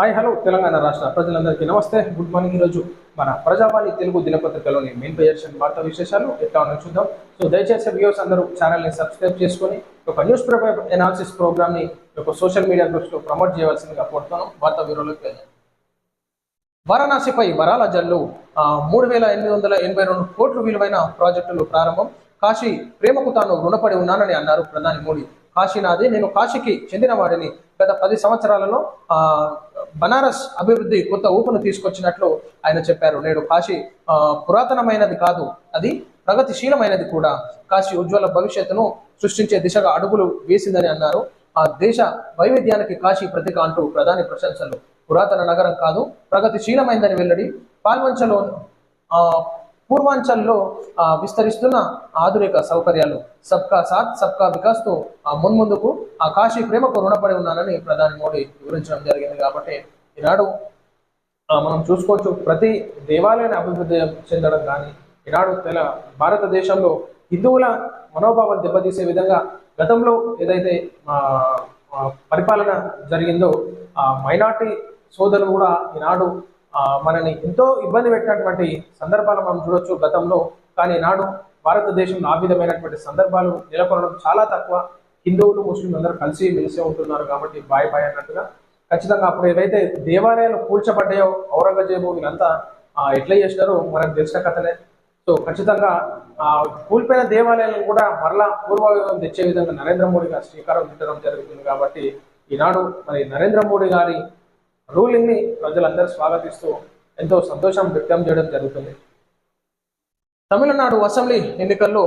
Hi hello Telangana రాష్ట్ర ప్రజలందరికీ నమస్తే. గుడ్ మార్నింగ్ ఈరోజు మన ప్రజావాణి తెలుగు దినపత్రికలోని మెయిన్ పేజెస్ వార్తా విశేషాలు ఎట్లా ఉన్నాయో చూద్దాం. సో దయచేసి వ్యూస్ అందరూ ఛానల్ని సబ్స్క్రైబ్ చేసుకొని ఒక న్యూస్ పేపర్ ఎనాలిసిస్ ప్రోగ్రామ్ని ఒక సోషల్ మీడియా గ్రూప్స్లో ప్రమోట్ చేయవలసిందిగా కోరుతాను వార్తా బ్యూరోలోకి వెళ్ళాను వారణాసిపై వరాల జల్లు మూడు వేల ఎనిమిది వందల ఎనభై రెండు కోట్లు విలువైన ప్రాజెక్టులు ప్రారంభం. కాశీ ప్రేమకు తాను రుణపడి ఉన్నానని అన్నారు ప్రధాని మోడీ. కాశీ నాది నేను కాశీకి చెందిన వాడిని గత పది సంవత్సరాలలో బనారస్ అభివృద్ధి కొత్త ఊపును తీసుకొచ్చినట్లు ఆయన చెప్పారు. నేడు కాశీ ఆ, పురాతనమైనది కాదు అది ప్రగతిశీలమైనది కూడా. కాశీ ఉజ్వల భవిష్యత్తును సృష్టించే దిశగా అడుగులు వేసిందని అన్నారు. ఆ దేశ వైవిధ్యానికి కాశీ ప్రతిక అంటూ ప్రధాని ప్రశంసలు. పురాతన నగరం కాదు ప్రగతిశీలమైందని వెల్లడి. పాల్వంచలో ఆ, పూర్వాంచల్లో ఆ, విస్తరిస్తున్న ఆధునిక సౌకర్యాలు. సబ్కా సాత్ సబ్కా వికాస్తో ఆ, మున్ముందుకు ఆ కాశీ ప్రేమకు రుణపడి ఉన్నానని ప్రధాని మోడీ వివరించడం జరిగింది కాబట్టి ఈనాడు మనం చూసుకోవచ్చు ప్రతి దేవాలయాన్ని అభివృద్ధి చెందడం కానీ ఈనాడు తెల భారతదేశంలో హిందువుల మనోభావాలు దెబ్బతీసే విధంగా గతంలో ఏదైతే పరిపాలన జరిగిందో ఆ మైనార్టీ సోదరులు కూడా ఈనాడు మనని ఎంతో ఇబ్బంది పెట్టినటువంటి సందర్భాలు మనం చూడొచ్చు గతంలో కానీ నాడు భారతదేశంలో ఆ విధమైనటువంటి సందర్భాలు నెలకొనడం చాలా తక్కువ. హిందువులు ముస్లింలు అందరూ కలిసి మెలిసే ఉంటున్నారు కాబట్టి బాయ్ బాయ్ అన్నట్టుగా. ఖచ్చితంగా అప్పుడు ఏవైతే దేవాలయాలు కూల్చబడ్డాయో ఔరంగజేబు వీళ్ళంతా ఎట్లా చేసినారో మనకు తెలిసిన కథనే సో ఖచ్చితంగా ఆ కూలిపోయిన దేవాలయాలను కూడా మరలా పూర్వవైభవం తెచ్చే విధంగా నరేంద్ర మోడీ గారు శ్రీకారం చుట్టడం జరుగుతుంది కాబట్టి ఈనాడు మరి నరేంద్ర మోడీ గారి రూలింగ్ని ప్రజలందరూ స్వాగతిస్తూ ఎంతో సంతోషం వ్యక్తం చేయడం జరుగుతుంది. తమిళనాడు అసెంబ్లీ ఎన్నికల్లో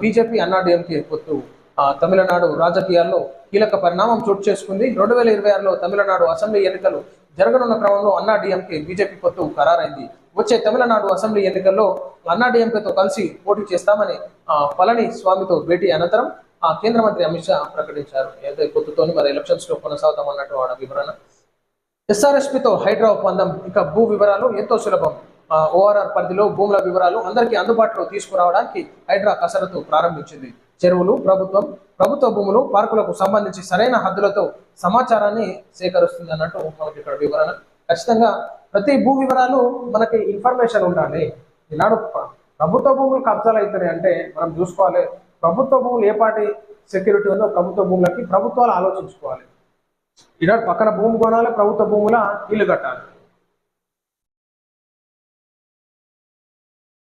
బీజేపీ అన్నాడీఎంకే పొత్తు. ఆ, తమిళనాడు రాజకీయాల్లో కీలక పరిణామం చోటు చేసుకుంది. రెండు వేల ఇరవై ఆరులో తమిళనాడు అసెంబ్లీ ఎన్నికలు జరగనున్న క్రమంలో అన్నాడీఎంకే బీజేపీ పొత్తు ఖరారైంది. వచ్చే తమిళనాడు అసెంబ్లీ ఎన్నికల్లో అన్నాడీఎంకేతో కలిసి పోటీ చేస్తామని ఆ, పళని స్వామితో భేటీ అనంతరం ఆ కేంద్ర మంత్రి అమిత్ షా ప్రకటించారు. ఏదైతే పొత్తుతోని మరి ఎలక్షన్స్లో కొనసాగుతామన్నట్టు వాడ వివరణ. ఎస్ఆర్ఎస్పితో హైడ్రా ఒప్పందం ఇక భూ వివరాలు ఎంతో సులభం. ఓఆర్ఆర్ పరిధిలో భూముల వివరాలు అందరికీ అందుబాటులో తీసుకురావడానికి హైడ్రా కసరత్తు ప్రారంభించింది. చెరువులు ప్రభుత్వం ప్రభుత్వ భూములు పార్కులకు సంబంధించి సరైన హద్దులతో సమాచారాన్ని సేకరిస్తుంది అన్నట్టు మనకి ఇక్కడ వివరణ. ఖచ్చితంగా ప్రతి భూ వివరాలు మనకి ఇన్ఫర్మేషన్ ఉండాలి. ఈనాడు ప్రభుత్వ భూములు కబ్జాలు అవుతున్నాయి అంటే మనం చూసుకోవాలి. ప్రభుత్వ భూములు ఏ పాటి సెక్యూరిటీ ఉందో ప్రభుత్వ భూములకి ప్రభుత్వాలు ఆలోచించుకోవాలి. ఈనాడు పక్కన భూమి కొనాలి ప్రభుత్వ భూముల ఇల్లు కట్టాలి.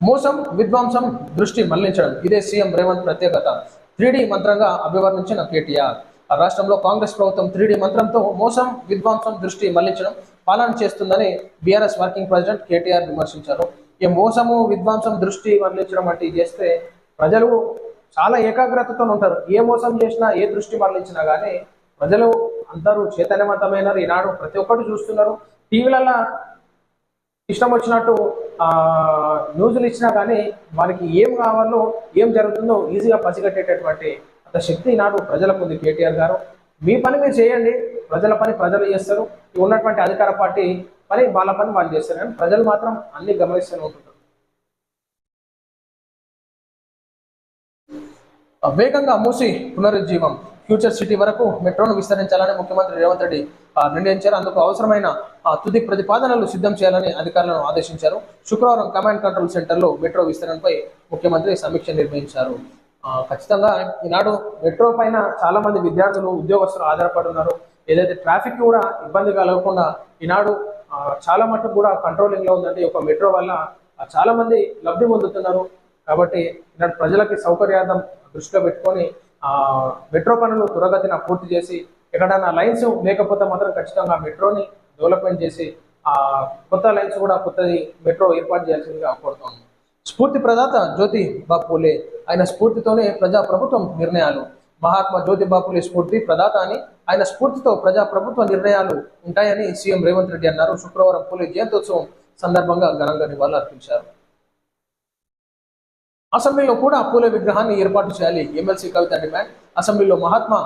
మోసం విధ్వంసం దృష్టి మళ్ళించడం ఇదే సీఎం రేవంత్ ప్రత్యేకత. త్రీడీ మంత్రంగా అభివర్ణించిన కేటీఆర్. ఆ రాష్ట్రంలో కాంగ్రెస్ ప్రభుత్వం త్రీడీ మంత్రంతో మోసం విధ్వంసం దృష్టి మళ్ళించడం పాలన చేస్తుందని బీఆర్ఎస్ వర్కింగ్ ప్రెసిడెంట్ కేటీఆర్ విమర్శించారు. ఈ మోసము విధ్వంసం దృష్టి మరలించడం వంటివి చేస్తే ప్రజలు చాలా ఏకాగ్రతతో ఉంటారు ఏ మోసం చేసినా ఏ దృష్టి మరలించినా కానీ ప్రజలు అందరూ చైతన్యవంతమైనారు. ఈనాడు ప్రతి ఒక్కటి చూస్తున్నారు. టీవీలలో ఇష్టం వచ్చినట్టు న్యూస్లు ఇచ్చినా కానీ వారికి ఏం కావాలో ఏం జరుగుతుందో ఈజీగా పసిగట్టేటటువంటి అంత శక్తి ఈనాడు ప్రజలకు ఉంది. కేటీఆర్ గారు మీ పని మీరు చేయండి. ప్రజల పని ప్రజలు చేస్తారు. ఉన్నటువంటి అధికార పార్టీ పని వాళ్ళ పని వాళ్ళు చేస్తారు. కానీ ప్రజలు మాత్రం అన్ని గమనిస్తూనే ఉంటుంటారు వేగంగా మూసి పునరుజ్జీవం. ఫ్యూచర్ సిటీ వరకు మెట్రోను విస్తరించాలని ముఖ్యమంత్రి రేవంత్ రెడ్డి నిర్ణయించారు. అందుకు అవసరమైన తుది ప్రతిపాదనలు సిద్ధం చేయాలని అధికారులను ఆదేశించారు. శుక్రవారం కమాండ్ కంట్రోల్ సెంటర్లో మెట్రో విస్తరణపై ముఖ్యమంత్రి సమీక్ష నిర్వహించారు. ఖచ్చితంగా ఈనాడు మెట్రో పైన చాలా మంది విద్యార్థులు ఉద్యోగస్తులు ఆధారపడున్నారు ఏదైతే ట్రాఫిక్ కూడా ఇబ్బంది కలగకుండా ఈనాడు చాలా మటుకు కూడా కంట్రోలింగ్లో ఉందంటే ఈ యొక్క మెట్రో వల్ల చాలా మంది లబ్ధి పొందుతున్నారు. కాబట్టి ఇలాంటి ప్రజలకి సౌకర్యార్థం దృష్టిలో పెట్టుకొని ఆ మెట్రో పనులు త్వరగతిన పూర్తి చేసి ఎక్కడైనా లైన్స్ లేకపోతే మాత్రం ఖచ్చితంగా మెట్రోని డెవలప్మెంట్ చేసి ఆ కొత్త లైన్స్ కూడా కొత్తది మెట్రో ఏర్పాటు చేయాల్సిందిగా కోరుతాం స్ఫూర్తి ప్రదాత జ్యోతిబాపులే ఆయన స్ఫూర్తితోనే ప్రజా ప్రభుత్వం నిర్ణయాలు. మహాత్మా జ్యోతిబాపులే స్ఫూర్తి ప్రదాత అని ఆయన స్ఫూర్తితో ప్రజా ప్రభుత్వ నిర్ణయాలు ఉంటాయని సీఎం రేవంత్ రెడ్డి అన్నారు. శుక్రవారం పూలే జయంతోత్సవం సందర్భంగా ఘనంగా నివాళులు అర్పించారు అసెంబ్లీలో కూడా పూలే విగ్రహాన్ని ఏర్పాటు చేయాలి. ఎమ్మెల్సీ కవిత డిమాండ్ అసెంబ్లీలో మహాత్మా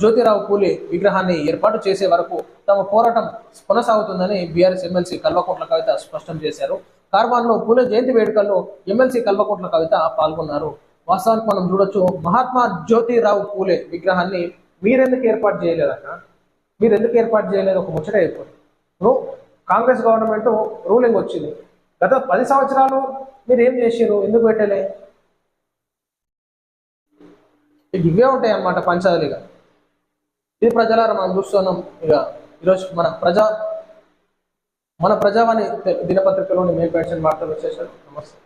జ్యోతిరావు పూలే విగ్రహాన్ని ఏర్పాటు చేసే వరకు తమ పోరాటం కొనసాగుతుందని బీఆర్ఎస్ ఎమ్మెల్సీ కల్వకుంట్ల కవిత స్పష్టం చేశారు. కార్వాన్లో పూలే జయంతి వేడుకల్లో ఎమ్మెల్సీ కల్వకుంట్ల కవిత పాల్గొన్నారు. వాస్తవానికి మనం చూడొచ్చు మహాత్మా జ్యోతిరావు పూలే విగ్రహాన్ని మీరెందుకు ఏర్పాటు చేయలేదక్క మీరు ఎందుకు ఏర్పాటు చేయలేదు? ఒక ముచ్చట అయిపోయింది ఇప్పుడు కాంగ్రెస్ గవర్నమెంట్ రూలింగ్ వచ్చింది. గత పది సంవత్సరాలు మీరు ఏం చేసారు ఎందుకు పెట్టలే? ఇవే ఉంటాయి అన్నమాట ఇక. ఇది ప్రజలారా మనం చూస్తున్నాం ఇక. ఈరోజు మన ప్రజా మన ప్రజావాణి దినపత్రికలోని మేల్ పెన్షన్ వార్తలు వచ్చేసారు నమస్తే.